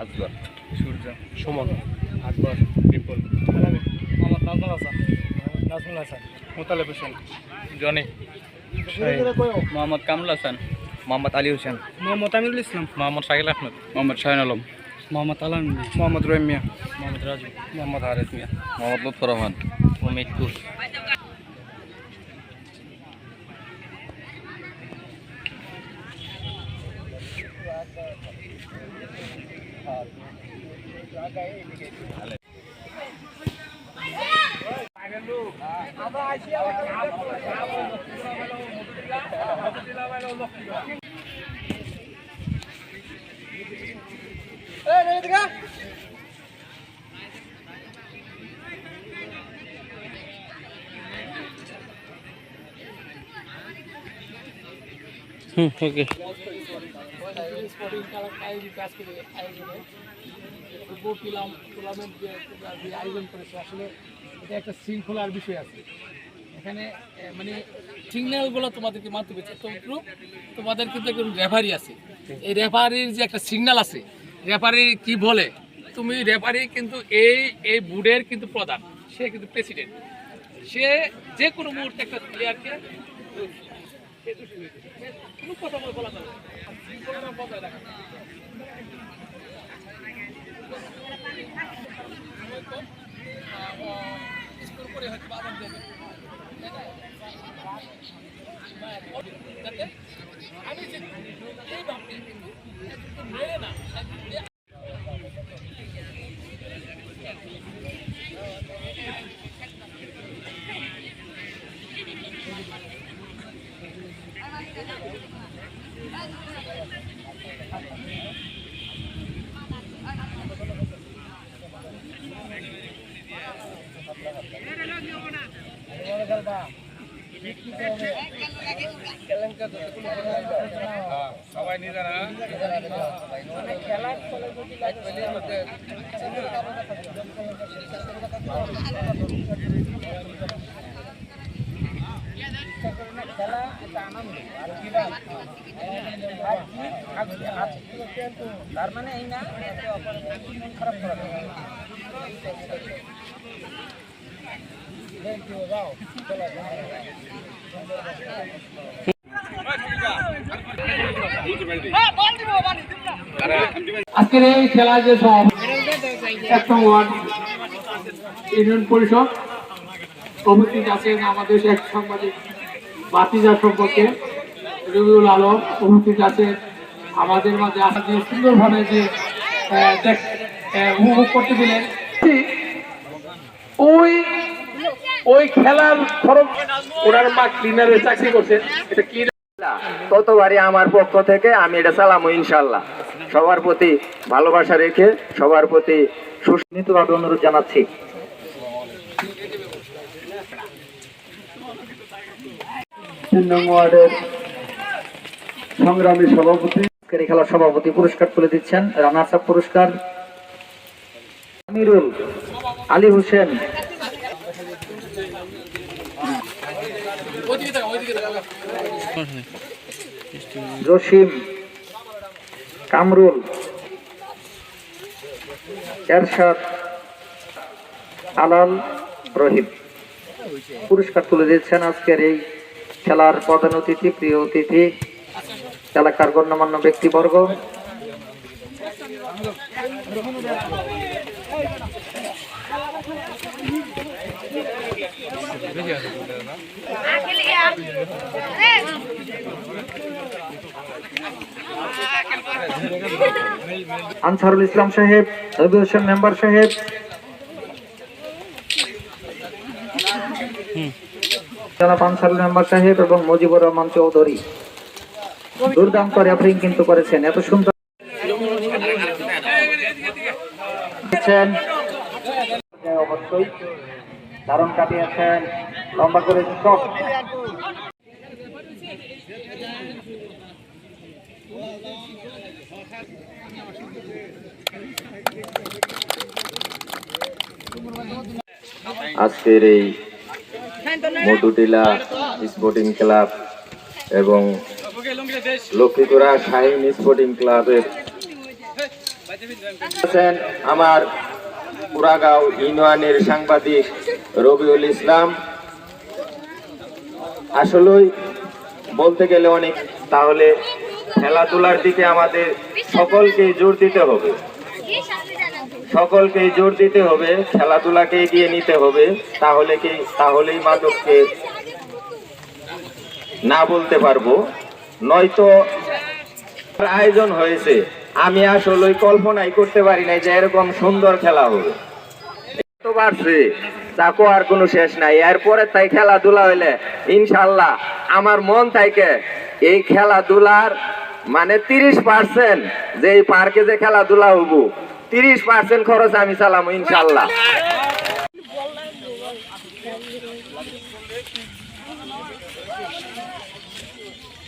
আসবা সূর্য সুমন। আকবর বিপুল। মোহাম্মদ নাজমুল হাসান নাজমুল হাসান। মোতালেব হোসেন। জনি। মোহাম্মদ কামরুল হাসান। মোহাম্মদ আলী হোসেন। মোহাম্মদ আমিরুল ইসলাম। মোহাম্মদ শাকিল আহমেদ। মোহাম্মদ শাহিন আলম। মোহাম্মদ আলম মোহাম্মদ রহিম মিয়া মোহাম্মদ রাজু মোহাম্মদ হারেস মিয়া মোহাম্মদ লুৎফর রহমান অমিত ঘোষ হুম okay sporting এই আয়োজনে করেছ আসলে এটা একটা শৃঙ্খলার বিষয় আছে এখানে মানে সিগন্যালগুলো তোমাদেরকে তোমাদের কিন্তু রেফারি আছে। এই রেফারির যে একটা সিগন্যাল আছে রেফারি কি বলে? তুমি রেফারি কিন্তু এই এই বুডের কিন্তু প্রধান। সে কিন্তু প্রেসিডেন্ট সে যে কোনো মুহূর্তে একটা প্লেয়ারকে কথা বলা যাবে। যাতে আমি যে এই ভাবটি কিন্তু একটু মেরে না একটু সবাই নিজেরা আজকের এই খেলা যে সব এক নম্বর ইউনিয়ন পরিষদ উপস্থিত আছেন আমাদের এক সাংবাদিক বাতিজা সম্পর্কে, রবিউল আলম উপস্থিত আছেন আমাদের মাঝে আসা যে সুন্দরভাবে যে উপভোগ করতে দিলেন। ওই ওই খেলার খরচ ওনার মা ক্লিনারের চাকরি করছেন এটা কি ততবারই আমার পক্ষ থেকে আমি এটা চালামো ইনশাল্লাহ সবার প্রতি ভালোবাসা রেখে সবার প্রতি সুস্মিতভাবে অনুরোধ জানাচ্ছি। সংগ্রামী সভাপতি। খেলার সভাপতি পুরস্কার তুলে দিচ্ছেন রানার্স আপ পুরস্কার। আমিরুল আলী হোসেন ওইদিকে থাকা ওইদিকে থাকা জসিম কামরুল, এরশাদ আলাল রহিম। পুরস্কার তুলে দিচ্ছেন আজকের এই খেলার প্রধান অতিথি প্রিয় অতিথি, এলাকার গণ্যমান্য ব্যক্তিবর্গ। আনসারুল ইসলাম সাহেব রবি মেম্বার সাহেব। জনাব আনসারুল মেম্বার সাহেব এবং মুজিবুর রহমান চৌধুরী। দুর্দান্ত রেফারিং কিন্তু করেছেন। এত সুন্দর দিচ্ছেন। অবশ্যই। ধারণ কাটিয়েছেন। লম্বা করে চক আজকের এই মধুটিলা স্পোর্টিং ক্লাব এবং লক্ষ্মীপুরা শাহিন স্পোর্টিং ক্লাবের আমার পুরাগাঁও ইউনিয়নের সাংবাদিক রবিউল ইসলাম। আসলেই বলতে গেলে অনেক, তাহলে খেলাধুলার দিকে আমাদের সকলকে জোর দিতে হবে। সকলকে জোর দিতে হবে, খেলাধুলাকে এগিয়ে নিতে হবে, তাহলে কি, তাহলেই মাদককে না বলতে পারব। নয়তো আয়োজন হয়েছে। আমি আসলে কল্পনাই করতে পারি নাই যে এরকম সুন্দর খেলা হবে। তো বাড়ছে চাকো আর কোনো শেষ নাই। এরপরে তাই খেলাধুলা হইলে ইনশাল্লাহ আমার মন থাকে এই খেলাধুলার মানে তিরিশ পার্সেন্ট যে এই পার্কে যে খেলাধুলা হব তিরিশ পার্সেন্ট খরচ আমি চালামো ইনশাল্লাহ